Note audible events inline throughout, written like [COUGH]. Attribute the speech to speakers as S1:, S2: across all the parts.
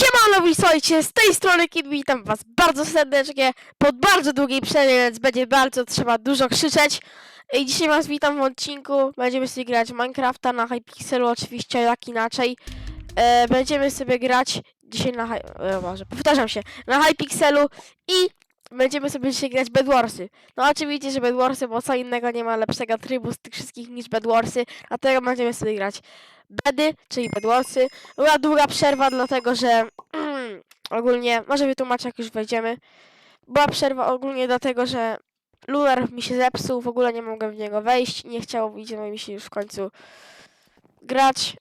S1: Siemano, witajcie, z tej strony Kid, witam was bardzo serdecznie po bardzo długiej przerwie, więc będzie bardzo trzeba dużo krzyczeć. I dzisiaj was witam w odcinku, będziemy sobie grać Minecrafta na Hypixelu, oczywiście jak inaczej. E, będziemy sobie grać dzisiaj na, e, Boże, powtarzam się, na Hypixelu i będziemy sobie dzisiaj grać Bedwarsy. No oczywiście, że Bedwarsy, bo co innego nie ma lepszego trybu z tych wszystkich niż Bedwarsy, dlatego będziemy sobie grać Bedy, czyli Bedwarsy. Była długa przerwa, dlatego że ogólnie, może wytłumaczę jak już wejdziemy. Była przerwa ogólnie dlatego, że Lunar mi się zepsuł, w ogóle nie mogłem w niego wejść, nie chciało mi się już w końcu grać.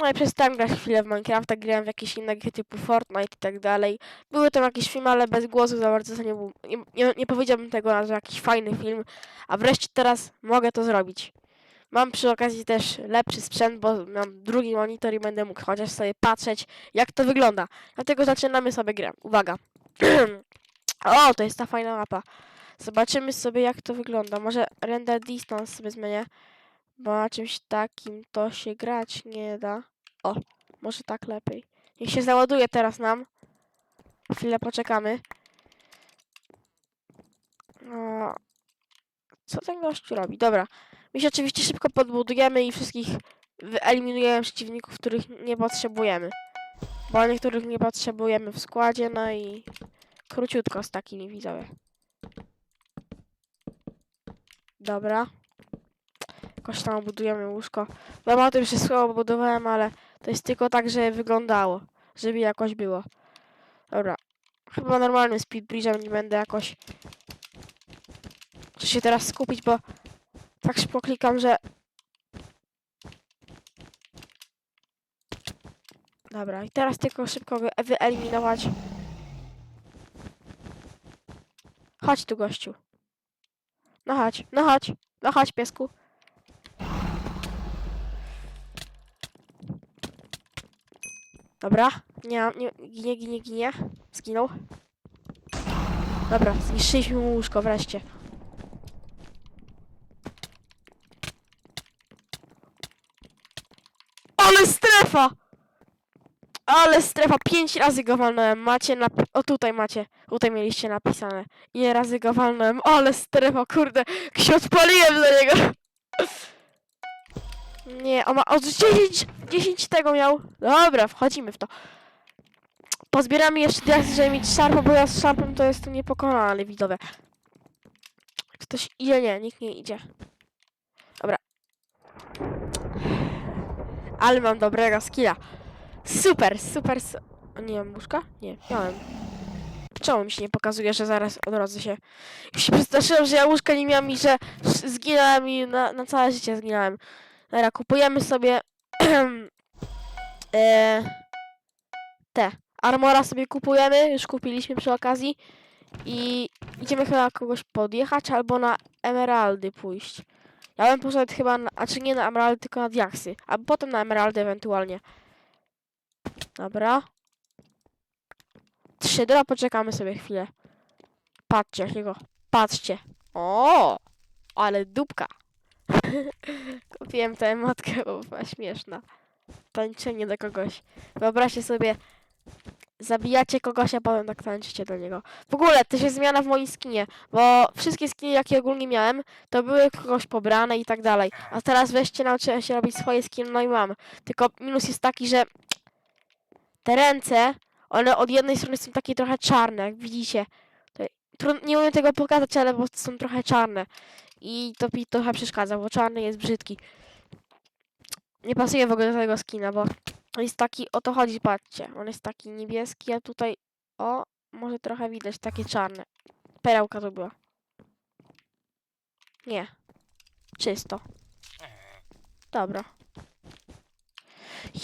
S1: No i przestałem grać chwilę w Minecrafta, grałem w jakieś inne gry typu Fortnite i tak dalej. Były tam jakieś filmy, ale bez głosu za bardzo to nie, był, nie, nie, nie powiedziałbym tego na jakiś fajny film, a wreszcie teraz mogę to zrobić. Mam przy okazji też lepszy sprzęt, bo mam drugi monitor i będę mógł chociaż sobie patrzeć, jak to wygląda. Dlatego zaczynamy sobie grę. Uwaga. [CLEARS THROAT] o, to jest ta fajna mapa. Zobaczymy sobie, jak to wygląda. Może render distance sobie zmienię, bo na czymś takim to się grać nie da. O, może tak lepiej. Niech się załaduje teraz nam. Chwilę poczekamy. O, co ten gościu robi? Dobra. My się oczywiście szybko podbudujemy i wszystkich wyeliminujemy przeciwników, których nie potrzebujemy. Bo niektórych nie potrzebujemy w składzie, no i króciutko z takimi widzowie. Dobra. Jakoś tam budujemy łóżko. Bo o tym wszystko budowałem, ale to jest tylko tak, żeby wyglądało. Żeby jakoś było. Dobra. Chyba normalnym speedbridge'em nie będę jakoś... Muszę się teraz skupić, bo tak szybko klikam, że... Dobra, i teraz tylko szybko wy wyeliminować. Chodź tu, gościu. No chodź, no chodź, no chodź, piesku. Dobra, nie, nie, ginie, ginie, ginie. Zginął. Dobra, zniszczyliśmy mu łóżko wreszcie. Ale strefa! Ale strefa, pięć razy go walnąłem. Macie na... O tutaj macie. Tutaj mieliście napisane. Ile razy go walnąłem. Ale strefa, kurde. Się odpaliłem do niego. [LAUGHS] Nie, on ma... O, 10, 10 tego miał. Dobra, wchodzimy w to. Pozbieramy jeszcze diaksy, żeby mieć szarpa, bo ja z szarpem to jestem niepokonany, widowie. Ktoś idzie? Nie, nikt nie idzie. Dobra. Ale mam dobrego skilla. Super, super. nie mam łóżka? Nie, miałem. Czemu mi się nie pokazuje, że zaraz odrodzę się? Już się przestraszyłem, że ja łóżka nie miałem i że zginąłem i na, na całe życie zginąłem. Dobra, kupujemy sobie [CLEARS THROAT] e, te. Armora sobie kupujemy, już kupiliśmy przy okazji. I idziemy chyba kogoś podjechać albo na emeraldy pójść. Ja bym poszedł chyba, na, a czy nie na emeraldy, tylko na diaksy. A potem na emeraldy ewentualnie. Dobra. Trzy, dobra, poczekamy sobie chwilę. Patrzcie jakiego. Patrzcie. O, ale dupka. [LAUGHS] Kupiłem tę emotkę, bo była śmieszna. Tańczenie do kogoś. Wyobraźcie sobie, zabijacie kogoś, a potem tak tańczycie do niego. W ogóle, też jest zmiana w moim skinie, bo wszystkie skiny, jakie ogólnie miałem, to były kogoś pobrane i tak dalej. A teraz weźcie, nauczyłem się robić swoje skiny, no i mam. Tylko minus jest taki, że te ręce, one od jednej strony są takie trochę czarne, jak widzicie. To, nie umiem tego pokazać, ale po prostu są trochę czarne. I to mi trochę przeszkadza, bo czarny jest brzydki. Nie pasuje w ogóle do tego skina, bo jest taki, o to chodzi, patrzcie. On jest taki niebieski, a tutaj, o, może trochę widać, takie czarne. Perełka to była. Nie. Czysto. Dobra.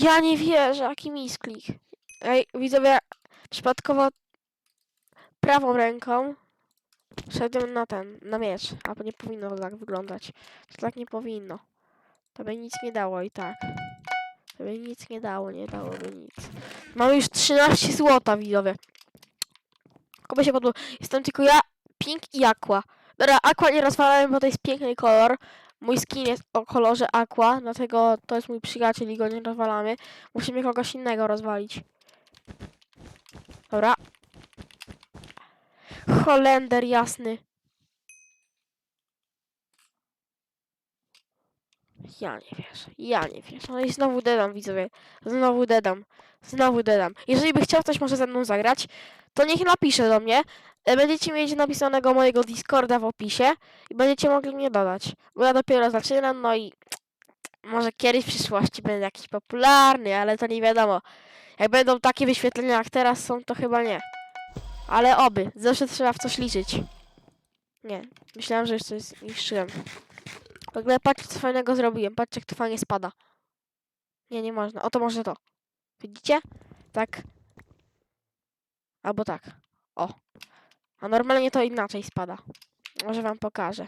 S1: Ja nie wierzę, jaki misklik. Ej, widzowie, przypadkowo prawą ręką szedłem na ten, na miecz, a nie powinno to tak wyglądać. To tak nie powinno. To by nic nie dało i tak. By nic nie dało, nie dałoby nic. Mamy już 13 złota, widzowie. Kogo się podło... Jestem tylko ja, Pink i Aqua. Dobra, Aqua nie rozwalałem, bo to jest piękny kolor. Mój skin jest o kolorze Aqua, dlatego to jest mój przyjaciel i go nie rozwalamy. Musimy kogoś innego rozwalić. Dobra. Holender jasny. Ja nie wierzę, ja nie wierzę. No i znowu dedam, widzowie. Znowu dedam. Znowu dedam. Jeżeli by chciał ktoś może ze mną zagrać, to niech napisze do mnie. E, Będziecie mieć napisanego mojego Discorda w opisie i będziecie mogli mnie dodać. Bo ja dopiero zaczynam, no i może kiedyś w przyszłości będę jakiś popularny, ale to nie wiadomo. Jak będą takie wyświetlenia jak teraz są, to chyba nie. Ale oby, zawsze trzeba w coś liczyć. Nie, myślałem, że już coś zniszczyłem. W ogóle patrzcie co fajnego zrobiłem, patrzcie jak to fajnie spada. Nie, nie można. Oto może to. Widzicie? Tak. Albo tak. O. A normalnie to inaczej spada. Może wam pokażę.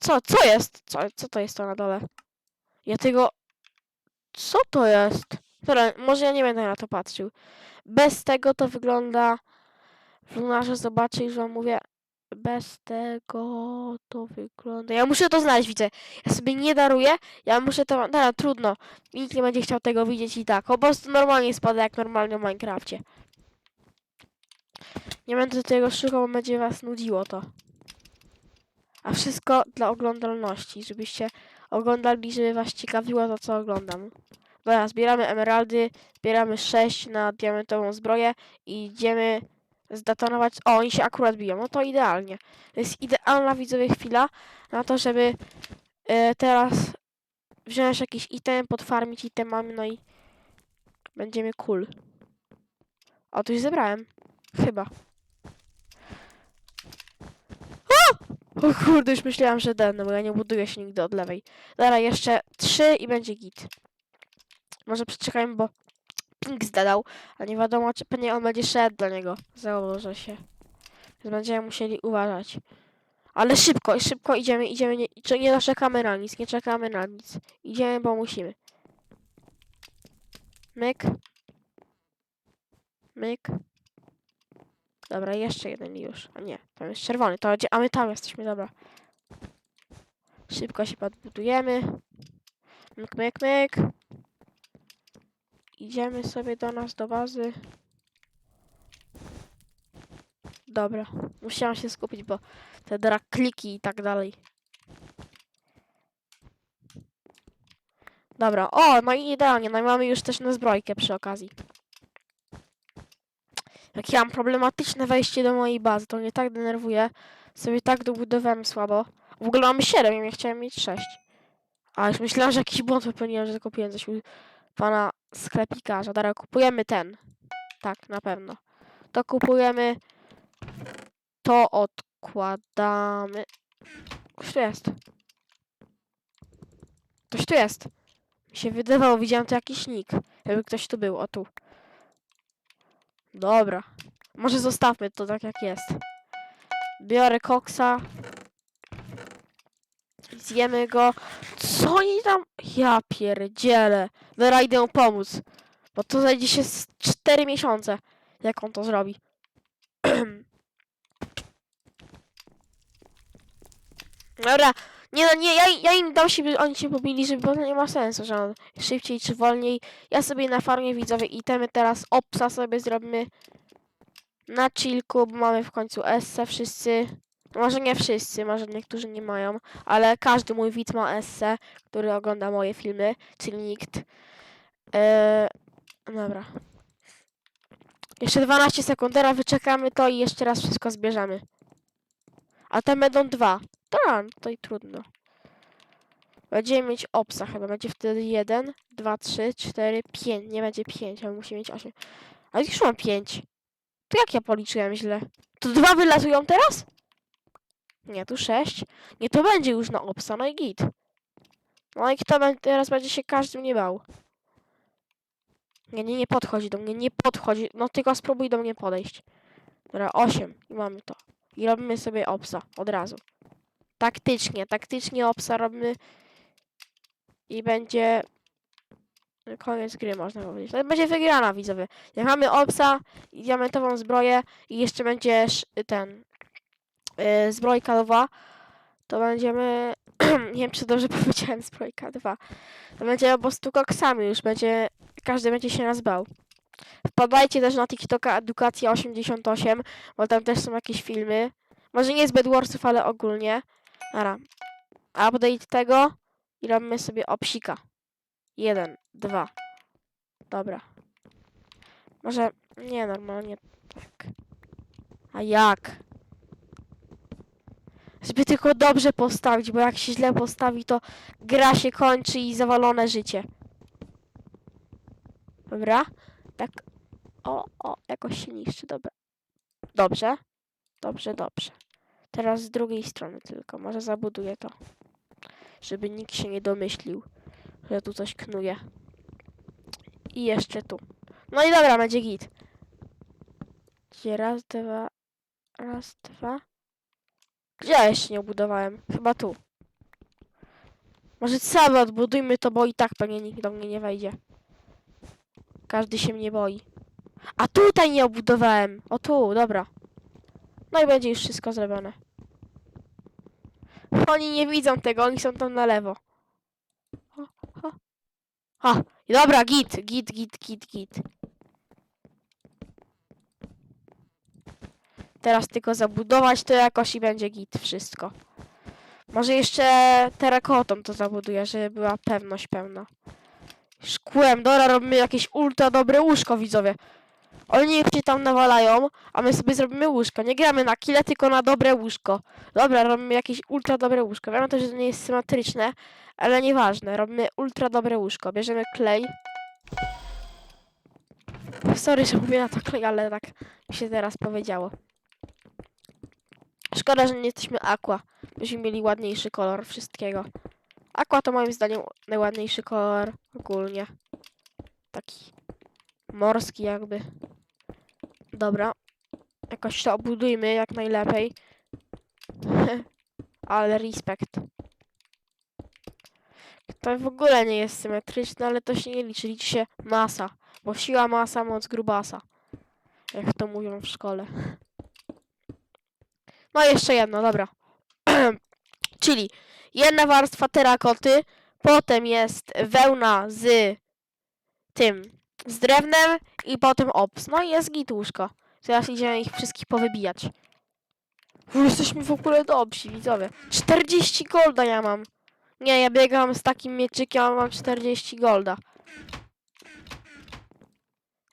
S1: Co? Co jest? Co, co to jest to na dole? Ja tego... Co to jest? Dobra, może ja nie będę na to patrzył. Bez tego to wygląda... Wygląda, że zobaczę, już wam mówię. Bez tego to wygląda... Ja muszę to znaleźć, widzę. Ja sobie nie daruję. Ja muszę to... Dobra, trudno. Nikt nie będzie chciał tego widzieć i tak. Po prostu normalnie spada jak normalnie w Minecrafcie. Nie będę tego szukał, bo będzie was nudziło to. A wszystko dla oglądalności, żebyście oglądali, żeby was ciekawiło to, co oglądam. Dobra, zbieramy emeraldy, zbieramy 6 na diamentową zbroję i idziemy zdetonować... O, oni się akurat biją, no to idealnie. To jest idealna, widzowie, chwila na to, żeby e, teraz wziąć jakiś item, podfarmić itemami, no i będziemy cool. O, już zebrałem. Chyba. O! kurde, już myślałam, że den, bo ja nie buduję się nigdy od lewej. Dobra, jeszcze trzy i będzie git. Może przeczekajmy, bo ping zdadał, a nie wiadomo, czy pewnie on będzie szedł do niego. Założę się. Więc będziemy musieli uważać. Ale szybko, szybko idziemy, idziemy, nie, nie czekamy na nic, nie czekamy na nic. Idziemy, bo musimy. Myk. Myk. Dobra, jeszcze jeden już. A nie, tam jest czerwony, to a my tam jesteśmy, dobra. Szybko się podbudujemy. Myk, myk, myk. Idziemy sobie do nas, do bazy. Dobra, musiałam się skupić, bo te drak kliki i tak dalej. Dobra, o, no i idealnie, no i mamy już też na zbrojkę przy okazji. Jak ja mam problematyczne wejście do mojej bazy, to mnie tak denerwuje. Sobie tak dobudowałem słabo. W ogóle mamy 7, ja chciałem mieć 6. A już myślałam, że jakiś błąd popełniłem, że kupiłem coś pana sklepikarza. Dobra, kupujemy ten. Tak, na pewno. To kupujemy. To odkładamy. Ktoś tu jest. Ktoś tu jest. Mi się wydawało, widziałem tu jakiś nick. Jakby ktoś tu był, o tu. Dobra. Może zostawmy to tak jak jest. Biorę koksa. Zjemy go. Co oni tam... Ja pierdzielę. Dobra, idę pomóc. Bo to zajdzie się z 4 miesiące. Jak on to zrobi. [CLEARS THROAT] Dobra. Nie no, nie, ja, ja im dam się, by oni się pobili, żeby to nie ma sensu, że on szybciej czy wolniej. Ja sobie na farmie widzowie itemy teraz opsa sobie zrobimy na chillku, bo mamy w końcu esse wszyscy. Może nie wszyscy, może niektórzy nie mają, ale każdy mój widz ma esse, który ogląda moje filmy, czyli nikt. Eee, dobra. Jeszcze 12 sekund, teraz wyczekamy to i jeszcze raz wszystko zbierzemy. A te będą dwa. Dobra, no to i trudno. Będziemy mieć opsa chyba. Będzie wtedy 1, 2, 3, 4, 5. Nie będzie 5, ale musi mieć 8. Ale już mam 5. To jak ja policzyłem źle? To dwa wylatują teraz? Nie, tu 6. Nie, to będzie już na opsa, no i git. No i kto bę- teraz będzie się każdy mnie bał. Nie, nie, nie podchodzi do mnie, nie podchodzi. No tylko spróbuj do mnie podejść. Dobra, 8 i mamy to. I robimy sobie opsa od razu. Taktycznie, taktycznie obsa robimy i będzie koniec gry, można powiedzieć. To będzie wygrana, widzowie. Jak mamy obsa i diamentową zbroję i jeszcze będzie ten yy, zbrojka 2, to będziemy [CLEARS THROAT] nie wiem, czy dobrze [LAUGHS] powiedziałem zbrojka 2. To będziemy po prostu koksami już, będzie każdy będzie się nas bał. Wpadajcie też na TikToka Edukacja 88, bo tam też są jakieś filmy. Może nie z Bedwarsów, ale ogólnie. Dobra. Update tego i robimy sobie obsika. Jeden, dwa. Dobra. Może nie normalnie tak. A jak? Żeby tylko dobrze postawić, bo jak się źle postawi, to gra się kończy i zawalone życie. Dobra. Tak. O, o, jakoś się niszczy, dobra. Dobrze. Dobrze, dobrze. Teraz z drugiej strony tylko. Może zabuduję to. Żeby nikt się nie domyślił, że tu coś knuje. I jeszcze tu. No i dobra, będzie git. Raz, dwa, raz, dwa. Gdzie ja jeszcze nie obudowałem? Chyba tu. Może cały odbudujmy to, bo i tak pewnie nikt do mnie nie wejdzie. Każdy się mnie boi. A tutaj nie obudowałem. O tu, dobra. No i będzie już wszystko zrobione. Oni nie widzą tego, oni są tam na lewo. O, o. A, i dobra, git, git, git, git, git. Teraz tylko zabudować to jakoś i będzie git wszystko. Może jeszcze terakotą to zabuduję, żeby była pewność pełna. Szkłem, dobra, robimy jakieś ultra dobre łóżko, widzowie. Oni niech się tam nawalają, a my sobie zrobimy łóżko. Nie gramy na kile, tylko na dobre łóżko. Dobra, robimy jakieś ultra dobre łóżko. Wiem też, że to nie jest symetryczne, ale nieważne. Robimy ultra dobre łóżko. Bierzemy klej. Sorry, że mówię na to klej, ale tak mi się teraz powiedziało. Szkoda, że nie jesteśmy aqua. Byśmy mieli ładniejszy kolor wszystkiego. Aqua to moim zdaniem najładniejszy kolor ogólnie. Taki morski jakby. Dobra. Jakoś to obudujmy jak najlepiej. [LAUGHS] ale respekt. To w ogóle nie jest symetryczne, ale to się nie liczy. Liczy się masa. Bo siła, masa, moc grubasa. Jak to mówią w szkole. [LAUGHS] No jeszcze jedno, dobra. [CLEARS THROAT] Czyli jedna warstwa terakoty, potem jest wełna z tym, z drewnem i potem ops. No i jest git łóżko. Teraz idziemy ich wszystkich powybijać. Uf, jesteśmy w ogóle dobrzy, widzowie. 40 golda ja mam. Nie, ja biegam z takim mieczykiem, a mam 40 golda.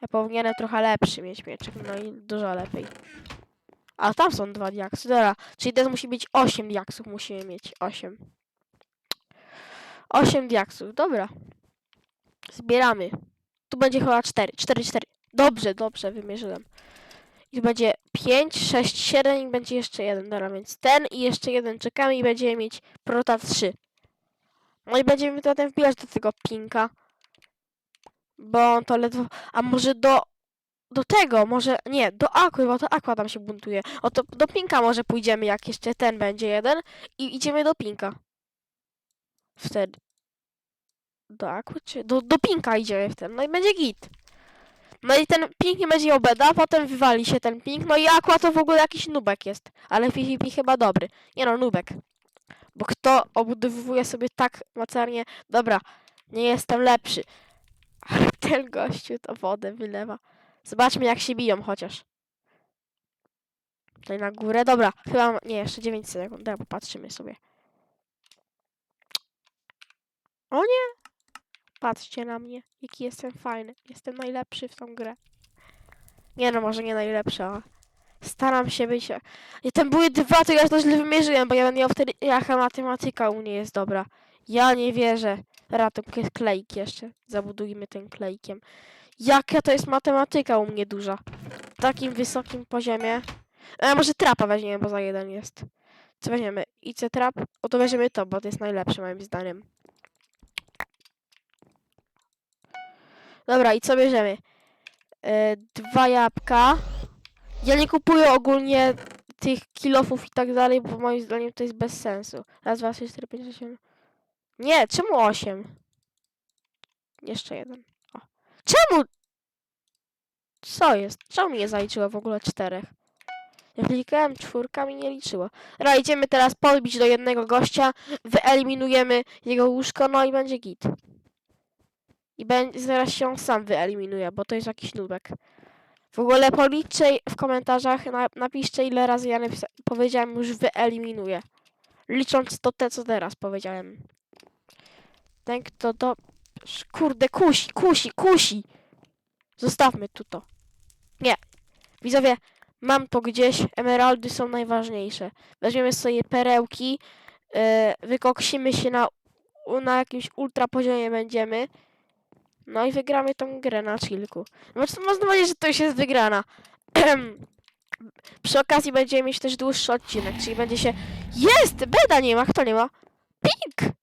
S1: Ja powinienem trochę lepszy mieć mieczyk, no i dużo lepiej. A tam są dwa diaksy, dobra. Czyli teraz musi być 8 diaksów, musimy mieć 8. 8 diaksów, dobra. Zbieramy. Tu będzie chyba 4, 4, 4. Dobrze, dobrze, wymierzyłem. I tu będzie 5, 6, 7 i będzie jeszcze jeden, dobra, więc ten i jeszcze jeden czekamy i będziemy mieć prota 3. No i będziemy potem wbijać do tego pinka. Bo on to ledwo... A może do... Do tego, może... Nie, do Aquy, bo to Aqua tam się buntuje. O to do pinka może pójdziemy, jak jeszcze ten będzie jeden. I idziemy do pinka. Wtedy. Do Aquy czy... Do, do pinka idziemy wtedy. No i będzie git. No i ten ping nie będzie obeda, potem wywali się ten ping. No i Aqua to w ogóle jakiś nubek jest. Ale PvP chyba dobry. Nie no, nubek. Bo kto obudowuje sobie tak macarnie... Dobra, nie jestem lepszy. [LAUGHS] Ale ten gościu to wodę wylewa. Zobaczmy jak się biją chociaż. Tutaj na górę. Dobra, chyba... Nie, jeszcze 9 sekund. Dobra, popatrzymy sobie. O nie! Patrzcie na mnie, jaki jestem fajny. Jestem najlepszy w tą grę. Nie no, może nie najlepszy, ale staram się być. I ten były dwa, to ja to źle wymierzyłem, bo ja miał wtedy. Jaka matematyka u mnie jest dobra. Ja nie wierzę. Ratum klejk jeszcze. Zabudujmy tym klejkiem. Jaka to jest matematyka u mnie duża. W takim wysokim poziomie. A może trapa weźmiemy, bo za jeden jest. Co weźmiemy? IC trap? O to weźmiemy to, bo to jest najlepsze moim zdaniem. Dobra, i co bierzemy? E, dwa jabłka. Ja nie kupuję ogólnie tych kilofów i tak dalej, bo moim zdaniem to jest bez sensu. Raz, dwa, trzy, cztery, pięć, sześć, siedem. Nie, czemu osiem? Jeszcze jeden. Czemu? Co jest? Czemu nie zaliczyło w ogóle czterech? Ja klikałem czwórkami, nie liczyło. Dobra, idziemy teraz podbić do jednego gościa, wyeliminujemy jego łóżko, no i będzie git. I będzie, zaraz się on sam wyeliminuje, bo to jest jakiś nubek. W ogóle policzcie w komentarzach, na, napiszcie ile razy ja powiedziałem już wyeliminuję. Licząc to te, co teraz powiedziałem. Ten, kto to... Kurde, kusi, kusi, kusi! Zostawmy tu to. Nie. Widzowie, mam to gdzieś. Emeraldy są najważniejsze. Weźmiemy sobie perełki. Yy, wykoksimy się na, na jakimś ultra poziomie będziemy. No i wygramy tą grę na chillku. No co można powiedzieć, że to już jest wygrana. [CLEARS THROAT] Przy okazji będziemy mieć też dłuższy odcinek, czyli będzie się... Jest! Beda nie ma, kto nie ma? Pink!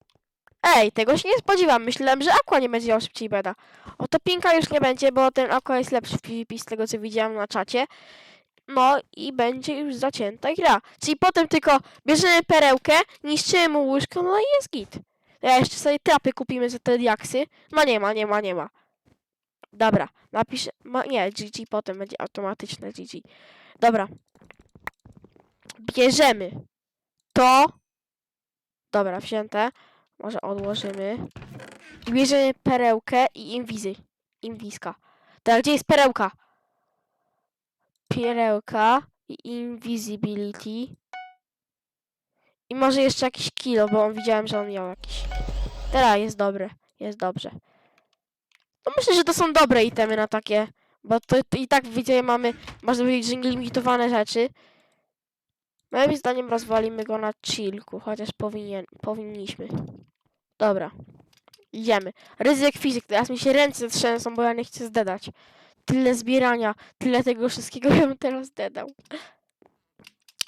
S1: Ej, tego się nie spodziewam. Myślałem, że Aqua nie będzie miał szybciej beda. Oto Pinka już nie będzie, bo ten Aqua jest lepszy w PvP z tego, co widziałam na czacie. No i będzie już zacięta gra. Czyli potem tylko bierzemy perełkę, niszczymy mu łóżko, no i jest git. Ja jeszcze sobie trapy kupimy za te diaksy. No nie ma, nie ma, nie ma. Dobra, napiszę. Ma, nie, GG potem będzie automatyczne GG. Dobra. Bierzemy to. Dobra, wzięte. Może odłożymy. I bierzemy perełkę i inwizy. Inwiska. Teraz gdzie jest perełka? Perełka i invisibility. I może jeszcze jakiś kilo, bo on widziałem, że on miał jakiś. Teraz jest dobre. Jest dobrze. No myślę, że to są dobre itemy na takie. Bo to, to i tak widzę, mamy, można powiedzieć, że limitowane rzeczy. Moim zdaniem rozwalimy go na chillku, chociaż powinien, powinniśmy. Dobra. Idziemy. Ryzyk fizyk. Teraz mi się ręce trzęsą, bo ja nie chcę zdedać. Tyle zbierania, tyle tego wszystkiego [LAUGHS] ja bym teraz zdedał.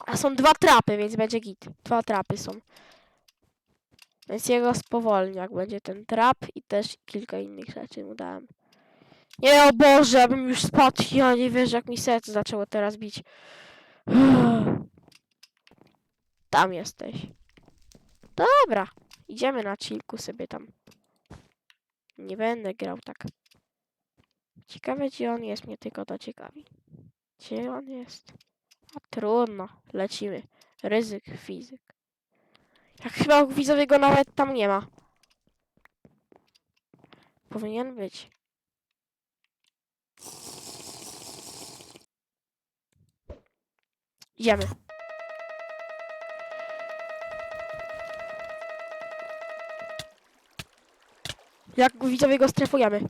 S1: A są dwa trapy, więc będzie git. Dwa trapy są. Więc jego spowolni, jak będzie ten trap i też kilka innych rzeczy mu dałem. Nie, o Boże, bym już spadł. Ja nie wierzę, jak mi serce zaczęło teraz bić. [SIGHS] Tam jesteś. Dobra, idziemy na chillku sobie tam. Nie będę grał tak. Ciekawe, gdzie on jest, mnie tylko to ciekawi. Gdzie on jest? A trudno, lecimy. Ryzyk, fizyk. Jak chyba widzowie go nawet tam nie ma. Powinien być. Idziemy. Jak widzowie go strefujemy.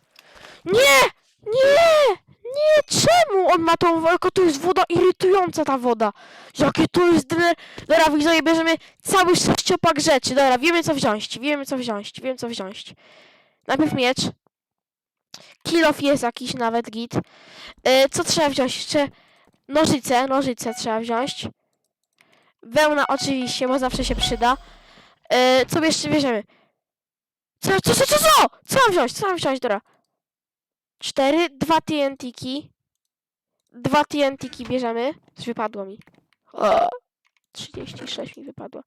S1: Nie! Nie! Nie! Czemu on ma tą wodę? To jest woda irytująca ta woda. Jakie to jest dne... Dobra, widzowie, bierzemy cały sześciopak rzeczy. Dobra, wiemy co wziąć. Wiemy co wziąć. Wiem co wziąć. Najpierw miecz. Kilof jest jakiś nawet git. E, co trzeba wziąć? Jeszcze nożyce. Nożyce trzeba wziąć. Wełna oczywiście, bo zawsze się przyda. E, co jeszcze bierzemy? Co, co, co, co, co? Co mam wziąć? Co mam wziąć, dobra? Cztery, dwa TNT-ki. Dwa TNT-ki bierzemy. Coś wypadło mi. O, 36 mi wypadło.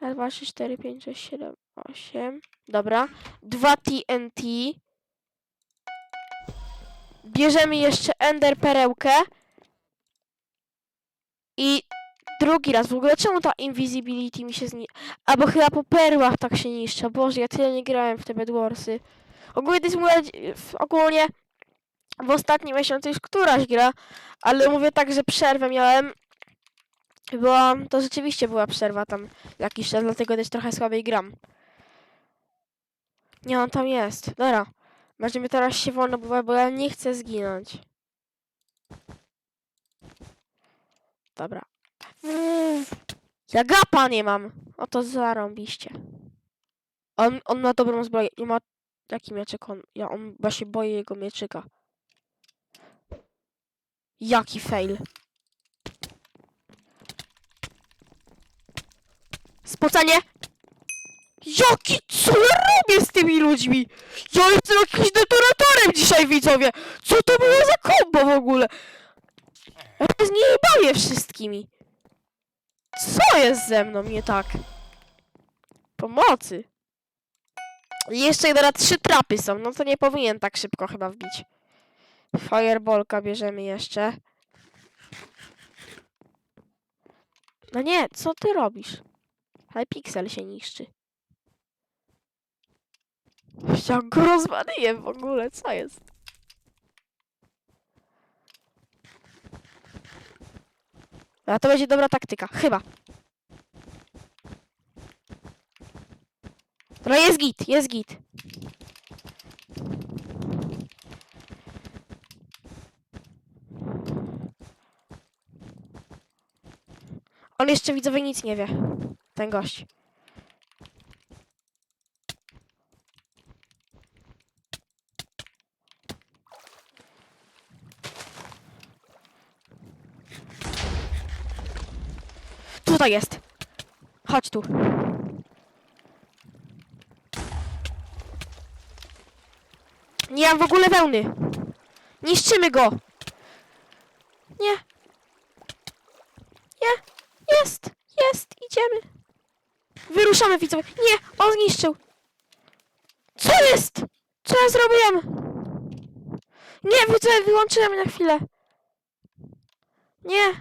S1: Raz, dwa, trzy, cztery, pięć, sześć, siedem, osiem. Dobra. Dwa TNT. Bierzemy jeszcze Ender Perełkę. I drugi raz. W ogóle czemu ta invisibility mi się zni... Albo chyba po perłach tak się niszczy. Boże, ja tyle nie grałem w te Bedwarsy. Ogólnie to jest moja... Ogólnie w ostatnim miesiącu już któraś gra, ale mówię tak, że przerwę miałem. Była, to rzeczywiście była przerwa tam jakiś czas, dlatego też trochę słabiej gram. Nie, on tam jest. Dobra. Będziemy teraz się wolno, bo, bo ja nie chcę zginąć. Dobra. Ja gapa nie mam. O to zarąbiście. On, on ma dobrą zbroję. Nie ma... Jaki mieczek on... Ja on się boję jego mieczyka. Jaki fail. Spocenie! Jaki... Co ja robię z tymi ludźmi? Ja jestem jakimś detonatorem dzisiaj, widzowie! Co to było za kombo w ogóle? Ja się z niej bawię wszystkimi. Co jest ze mną nie tak? Pomocy. Jeszcze na trzy trapy są, no to nie powinien tak szybko chyba wbić. Fireballka bierzemy jeszcze. No nie, co ty robisz? Hypixel się niszczy. Ja go rozmaryję w ogóle, co jest? A to będzie dobra taktyka, chyba. No jest git, jest git. On jeszcze widzowie nic nie wie. Ten gość. Tutaj jest. Chodź tu. Nie mam w ogóle wełny. Niszczymy go. Nie. Nie. Jest. Jest. Idziemy. Wyruszamy widzowie. Nie. On zniszczył. Co jest? Co ja zrobiłem? Nie, widzowie, wyłączyłem na chwilę. Nie.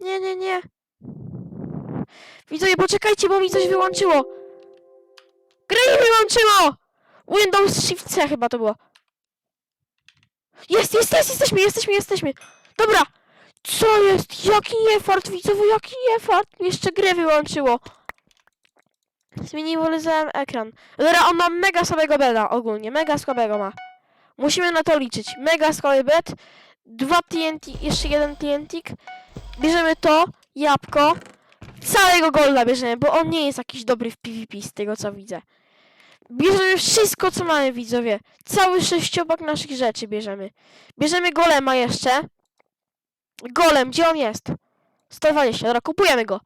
S1: Nie, nie, nie. Widzowie, poczekajcie, bo mi coś wyłączyło. Gry mi wyłączyło! Windows Shift C chyba to było. Jest, jest, jest, jesteśmy, jesteśmy, jesteśmy. Dobra. Co jest? Jaki effort, widzowie, jaki effort? Jeszcze grę wyłączyło. Zminimalizowałem ekran. Dobra, on ma mega słabego beda ogólnie, mega słabego ma. Musimy na to liczyć. Mega słaby bed. Dwa TNT, jeszcze jeden TNT. Bierzemy to, jabłko. Całego golda bierzemy, bo on nie jest jakiś dobry w PvP z tego co widzę. Bierzemy wszystko co mamy widzowie. Cały sześciopak naszych rzeczy bierzemy. Bierzemy golema jeszcze. Golem, gdzie on jest? 120, dobra, kupujemy go.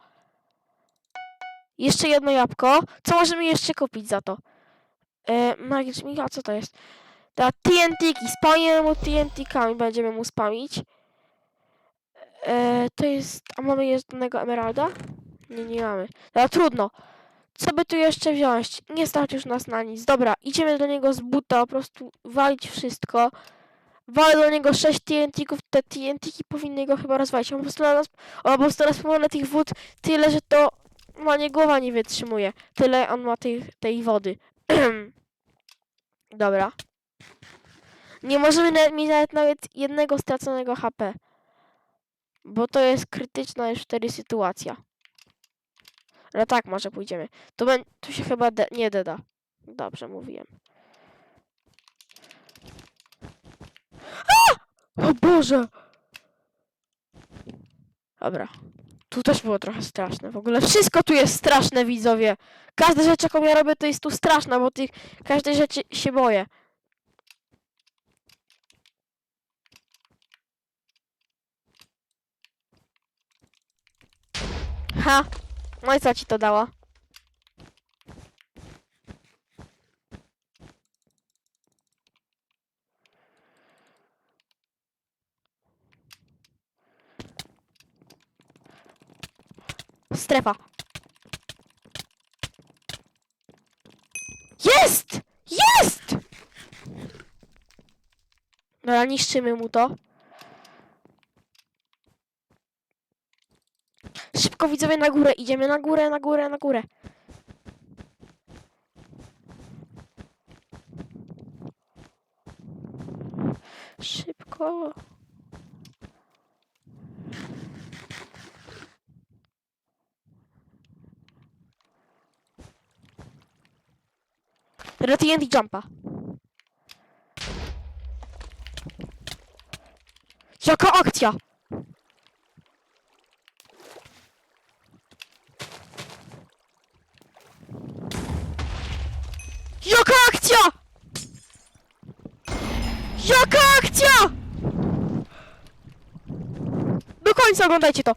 S1: Jeszcze jedno jabłko. Co możemy jeszcze kupić za to? E, Magic co to jest? Ta TNT-ki, mu TNT-kami, będziemy mu spamić. E, to jest... A mamy jednego emeralda? Nie, nie mamy. Dobra, trudno. Co by tu jeszcze wziąć? Nie stać już nas na nic. Dobra, idziemy do niego z buta, po prostu walić wszystko. Walę do niego 6 TNT-ków, te TNT-ki powinny go chyba rozwalić. On po prostu na nas, on po prostu nas tych wód tyle, że to ma nie głowa nie wytrzymuje. Tyle on ma tej, tej wody. [CLEARS THROAT] Dobra. Nie możemy nawet mieć nawet, nawet jednego straconego HP. Bo to jest krytyczna już wtedy sytuacja. Ale tak, może pójdziemy. Bę- tu się chyba de- nie deda. Dobrze mówiłem. A! O Boże! Dobra. Tu też było trochę straszne. W ogóle wszystko tu jest straszne, widzowie. Każda rzecz, jaką ja robię, to jest tu straszna, bo tych każdej rzeczy się boję. Ha! No i co ci to dało? Strefa. Jest! Jest! Dobra, niszczymy mu to. Szybko widzowie na górę, idziemy na górę, na górę, na górę. Szybko. Teraz TNT jumpa. Jaka akcja! Jaka akcja! Jaka akcja! Końca oglądajcie to.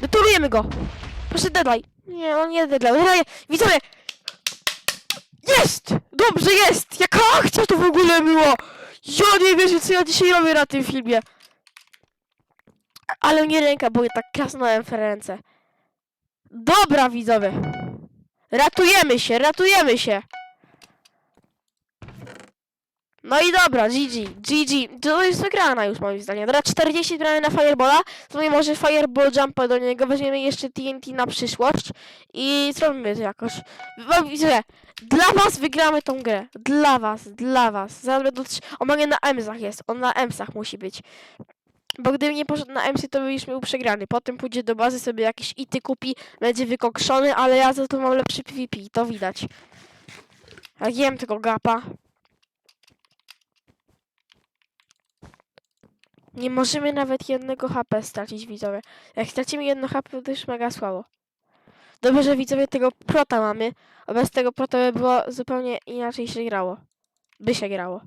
S1: Detonujemy go. Proszę deadline. Nie, on nie deadline. Widzowie! Jest! Dobrze jest! Jaka akcja to w ogóle była! Ja nie wierzę, co ja dzisiaj robię na tym filmie. Ale nie ręka, bo ja tak klasnąłem w ręce. Dobra, widzowie. Ratujemy się, ratujemy się. No i dobra, GG, GG. To jest wygrana już moim zdaniem. Dobra, 40 gramy na Firebola. Nie może Fireball Jumpa do niego. Weźmiemy jeszcze TNT na przyszłość. I zrobimy to jakoś. No, widzę, Dla was wygramy tą grę. Dla was, dla was. Zaraz będą trz- On na Emsach jest. On na Emsach musi być. Bo gdyby nie poszedł na Emsy, to byliśmy był. Potem pójdzie do bazy, sobie jakieś ity kupi, będzie wykokszony, ale ja za to mam lepszy PvP, to widać. Jak jem tego gapa. Nie możemy nawet jednego HP stracić, widzowie. Jak stracimy jedno HP, to już mega słabo. Dobrze, że widzowie tego prota mamy, a bez tego prota by było zupełnie inaczej się grało. By się grało.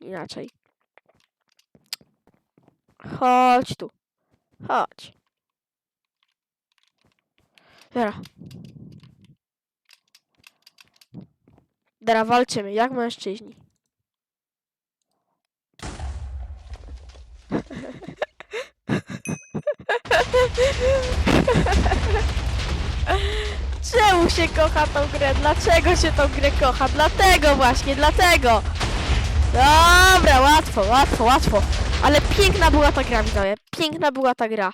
S1: Inaczej. Chodź tu. Chodź. Dobra. Dobra, walczymy, jak mężczyźni. [LAUGHS] Czemu się kocha tą grę? Dlaczego się tą grę kocha? Dlatego właśnie, dlatego! Dobra, łatwo, łatwo, łatwo. Ale piękna była ta gra, widzowie. Piękna była ta gra.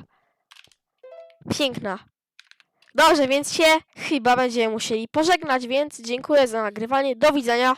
S1: Piękna. Dobrze, więc się chyba będziemy musieli pożegnać, więc dziękuję za nagrywanie. Do widzenia.